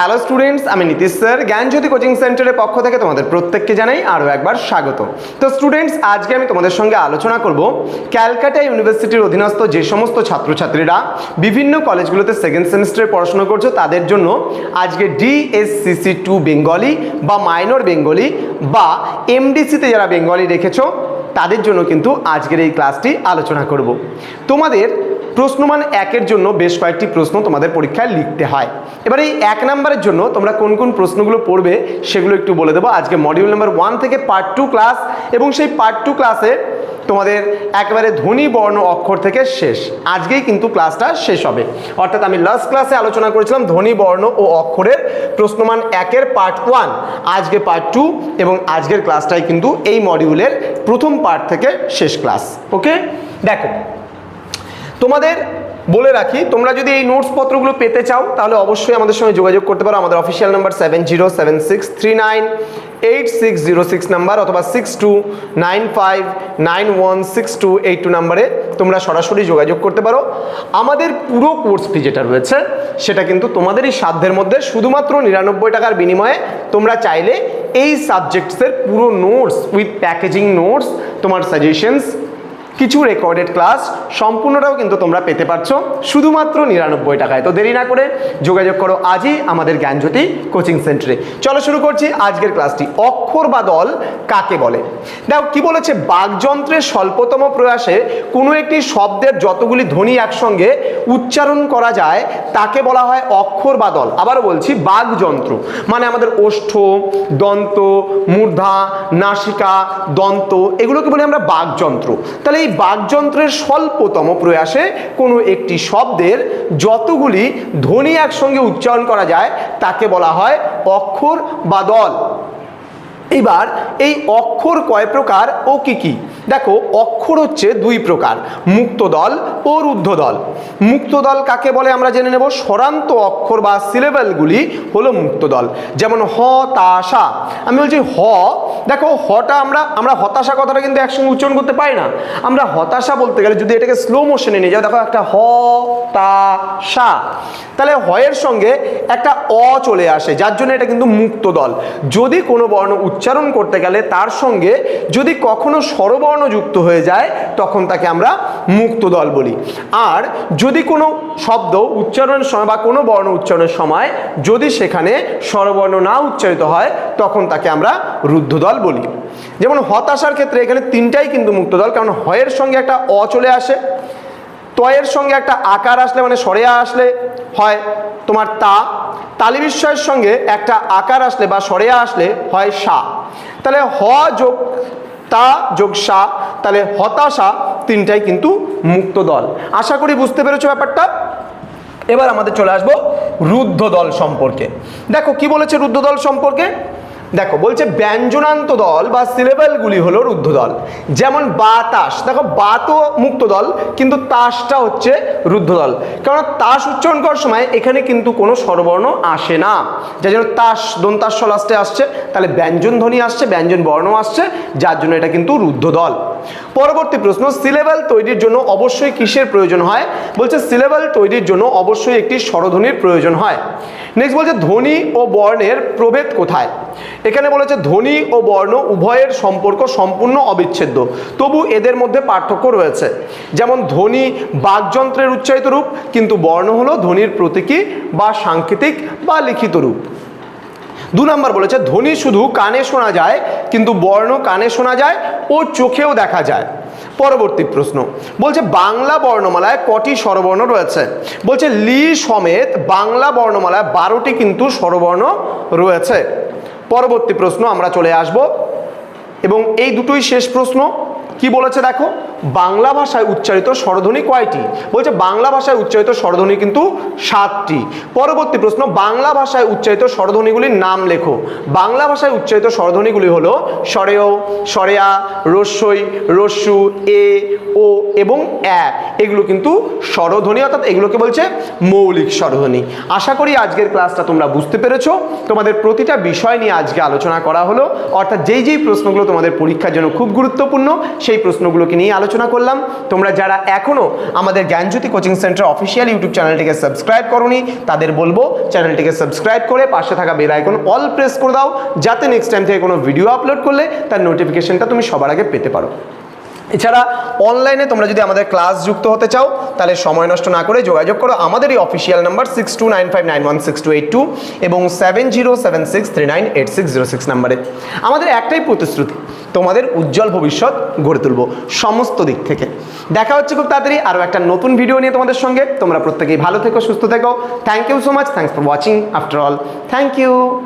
Hello students আমি Nitish sir. জ্ঞানজ্যোতি coaching সেন্টারের পক্ষ থেকে তোমাদের প্রত্যেককে জানাই আরও একবার স্বাগত। তো স্টুডেন্টস আজকে আমি তোমাদের সঙ্গে আলোচনা করব ক্যালকাটা ইউনিভার্সিটির অধীনস্থ যে সমস্ত ছাত্রছাত্রীরা বিভিন্ন কলেজগুলোতে সেকেন্ড সেমিস্টারে পড়াশোনা করছ, তাদের জন্য আজকে ডিএসসিসি টু বেঙ্গলি বা মাইনর বেঙ্গলি বা এমডিসিতে যারা বেঙ্গলি রেখেছো, তাদের জন্য কিন্তু আজকের এই ক্লাসটি আলোচনা করব। তোমাদের প্রশ্নমান একের জন্য বেশ কয়েকটি প্রশ্ন তোমাদের পরীক্ষায় লিখতে হয়। এবার এই এক নম্বরের জন্য তোমরা কোন কোন প্রশ্নগুলো পড়বে সেগুলো একটু বলে দেবো। আজকে মডিউল নাম্বার ওয়ান থেকে পার্ট টু ক্লাস এবং সেই পার্ট টু ক্লাসে তোমাদের একেবারে ধ্বনি, বর্ণ, অক্ষর থেকে শেষ। আজকেই কিন্তু ক্লাসটা শেষ হবে। অর্থাৎ আমি লাস্ট ক্লাসে আলোচনা করেছিলাম ধ্বনি, বর্ণ ও অক্ষরের প্রশ্নমান একের পার্ট ওয়ান আজকে পার্ট টু এবং আজকের ক্লাসটাই কিন্তু এই মডিউলের প্রথম পার্ট থেকে শেষ ক্লাস ওকে দেখো তোমাদের বলে রাখি, তোমরা যদি এই নোটস পত্রগুলো পেতে চাও, তাহলে অবশ্যই আমাদের সঙ্গে যোগাযোগ করতে পারো। আমাদের official number seven zero seven six three nine eight six zero six number অথবা six two nine five nine one six two eight two নাম্বারে তোমরা সরাসরি যোগাযোগ করতে পারো। আমাদের পুরো কোর্স ফি যেটা রয়েছে, সেটা কিন্তু তোমাদেরই সাধ্যের মধ্যে শুধুমাত্র নিরানব্বই টাকার বিনিময়ে তোমরা চাইলে এই সাবজেক্টসের পুরো নোটস উইথ প্যাকেজিং নোটস তোমার সাজেশনস কিছু রেকর্ডেড ক্লাস সম্পূর্ণটাও কিন্তু তোমরা পেতে পারছ, শুধুমাত্র নিরানব্বই টাকায়। তো দেরি না করে যোগাযোগ করো আজই আমাদের জ্ঞানজ্যোতি কোচিং সেন্টারে চলো শুরু করছি আজকের ক্লাসটি অক্ষর বা দল কাকে বলে? দেখো, কি বলেছে? বাকযন্ত্রের স্বল্পতম প্রয়াসে কোনো একটি শব্দের যতগুলি ধ্বনি একসঙ্গে উচ্চারণ করা যায়, তাকে বলা হয় অক্ষর বা দল। আবারও বলছি, বাকযন্ত্র। মানে আমাদের ওষ্ঠ, দন্ত, মূর্ধা, নাসিকা, দন্ত, এগুলোকে বলি আমরা বাকযন্ত্র। তাহলে এই বাকযন্ত্রের স্বল্পতম প্রয়াসে কোনো একটি শব্দের যতগুলি ধ্বনি একসঙ্গে উচ্চারণ করা যায়, তাকে বলা হয় অক্ষর বা দল। এবার এই অক্ষর কয় প্রকার ও কি কি? দেখো, অক্ষর হচ্ছে দুই প্রকার, মুক্ত দল ও রুদ্ধ দল। মুক্ত দল কাকে বলে আমরা জেনে নেব? স্বরান্ত অক্ষর বা সিলেবেলগুলি হলো মুক্ত দল। যেমন হ তাসা আমি বলছি হ, দেখো হটা আমরা আমরা হতাশা কথাটা কিন্তু একসঙ্গে উচ্চারণ করতে পারি না। আমরা হতাশা বলতে গেলে যদি এটাকে স্লো মোশনে নিয়ে যাও, দেখো একটা হ, তা, সা। তাহলে হয়ের সঙ্গে একটা অ চলে আসে, যার জন্য এটা কিন্তু মুক্ত দল। যদি কোনো বর্ণ উচ্চারণ করতে গেলে তার সঙ্গে যদি কখনো স্বরবর্ণ যুক্ত হয়ে যায়, তখন তাকে আমরা মুক্ত দল বলি। আর যদি কোনো শব্দ উচ্চারণের সময় বা কোনো বর্ণ উচ্চারণের সময় যদি সেখানে স্বরবর্ণ না উচ্চারিত হয়, তখন তাকে আমরা রুদ্ধ দল বলি। যেমন হতাশার ক্ষেত্রে এখানে তিনটাই কিন্তু মুক্ত দল, কারণ হয়ের সঙ্গে একটা অ চলে আসে। তয়ের সঙ্গে একটা আকার আসলে মানে সরেয়া আসলে হয় তোমার তা। তালি বিস্ময়ের সঙ্গে একটা আকার আসলে বা সরেয়া আসলে হয় সা। তাহলে হ যোগ তা যোগ সা, তাহলে হতাশা তিনটাই কিন্তু মুক্ত দল। আশা করি বুঝতে পেরেছ ব্যাপারটা? এবার আমাদের চলে আসব রুদ্ধ দল সম্পর্কে। দেখো, কি বলেছে রুদ্ধ দল সম্পর্কে? দেখো, বলছে ব্যঞ্জনান্ত দল বা সিলেবেলগুলি হলো রুদ্ধ দল। যেমন বাতাস, দেখো, বাতও মুক্ত দল, কিন্তু তাসটা হচ্ছে রুদ্ধ দল। কারণ তাস উচ্চারণ করার সময় এখানে কিন্তু কোনো স্বরবর্ণ আসে না। যার জন্য তাস দন্তাস লাস্টে আসছে, তাহলে ব্যঞ্জন ধ্বনি আসছে, ব্যঞ্জন বর্ণ আসছে, যার জন্য এটা কিন্তু রুদ্ধ দল। পরবর্তী প্রশ্ন সিলেবেল তৈরির জন্য অবশ্যই কিসের প্রয়োজন হয়? বলছে সিলেবেল তৈরির জন্য অবশ্যই একটি স্বরধ্বনির প্রয়োজন হয়। নেক্সট বলছে ধ্বনি ও বর্ণের প্রভেদ কোথায়? এখানে বলেছে ধ্বনি ও বর্ণ উভয়ের সম্পর্ক সম্পূর্ণ অবিচ্ছেদ্য। তবু এদের মধ্যে পার্থক্য রয়েছে। যেমন ধ্বনি বাকযন্ত্রের উচ্চারিত রূপ, কিন্তু বর্ণ হলো ধ্বনির প্রতীকী বা সাংকেতিক বা লিখিত রূপ। দু নম্বর বলেছে ধ্বনি শুধু কানে শোনা যায়, কিন্তু বর্ণ কানে শোনা যায় ও চোখেও দেখা যায়। পরবর্তী প্রশ্ন। বলছে, বাংলা বর্ণমালায় কটি স্বরবর্ণ রয়েছে? বলছে, লি সমেত বাংলা বর্ণমালায় বারোটি কিন্তু স্বরবর্ণ রয়েছে। পরবর্তী প্রশ্ন, আমরা চলে আসব। এবং এই দুটোই শেষ প্রশ্ন। কি বলেছে দেখো? বাংলা ভাষায় উচ্চারিত স্বরধ্বনি কয়টি? বলছে বাংলা ভাষায় উচ্চারিত স্বরধ্বনি কিন্তু সাতটি। পরবর্তী প্রশ্ন, বাংলা ভাষায় উচ্চারিত স্বরধ্বনিগুলির নাম লেখো। বাংলা ভাষায় উচ্চারিত স্বরধ্বনিগুলি হলো স্বরেয় স্বরেয়া রস্যই, রস্যু, এ, ও এবং অ্যা। এগুলো কিন্তু স্বরধ্বনি, অর্থাৎ এগুলোকে বলছে মৌলিক স্বরধ্বনি। আশা করি আজকের ক্লাসটা তোমরা বুঝতে পেরেছ। তোমাদের প্রতিটা বিষয় নিয়ে আজকে আলোচনা করা হলো। অর্থাৎ যেই যেই প্রশ্নগুলো তোমাদের পরীক্ষার জন্য খুব গুরুত্বপূর্ণ, সেই প্রশ্নগুলোকে নিয়ে আলোচনা আলোচনা করলাম। তোমরা যারা এখনও আমাদের Gyanjyoti coaching centre official YouTube চ্যানেলটিকে সাবস্ক্রাইব করনি, তাদের বলব চ্যানেলটিকে সাবস্ক্রাইব করে পাশে থাকা বেল আইকন অল প্রেস করে দাও, যাতে নেক্সট টাইম থেকে কোনো ভিডিও আপলোড করলে তার নোটিফিকেশনটা তুমি সবার আগে পেতে পারো। এছাড়া অনলাইনে তোমরা যদি আমাদের ক্লাস যুক্ত হতে চাও, তাহলে সময় নষ্ট না করে যোগাযোগ করো। আমাদের এই official number six two nine five nine one six two eight two এবং seven zero seven six three nine eight six zero six নাম্বারে আমাদের একটাই প্রতিশ্রুতি, তোমাদের উজ্জ্বল ভবিষ্যৎ গড়ে তুলবো সমস্ত দিক থেকে। দেখা হচ্ছে খুব তাড়াতাড়ি আরও একটা নতুন ভিডিও নিয়ে তোমাদের সঙ্গে। তোমরা প্রত্যেকেই ভালো থেকো, সুস্থ থেকো। Thank you so much thanks for watching after all thank you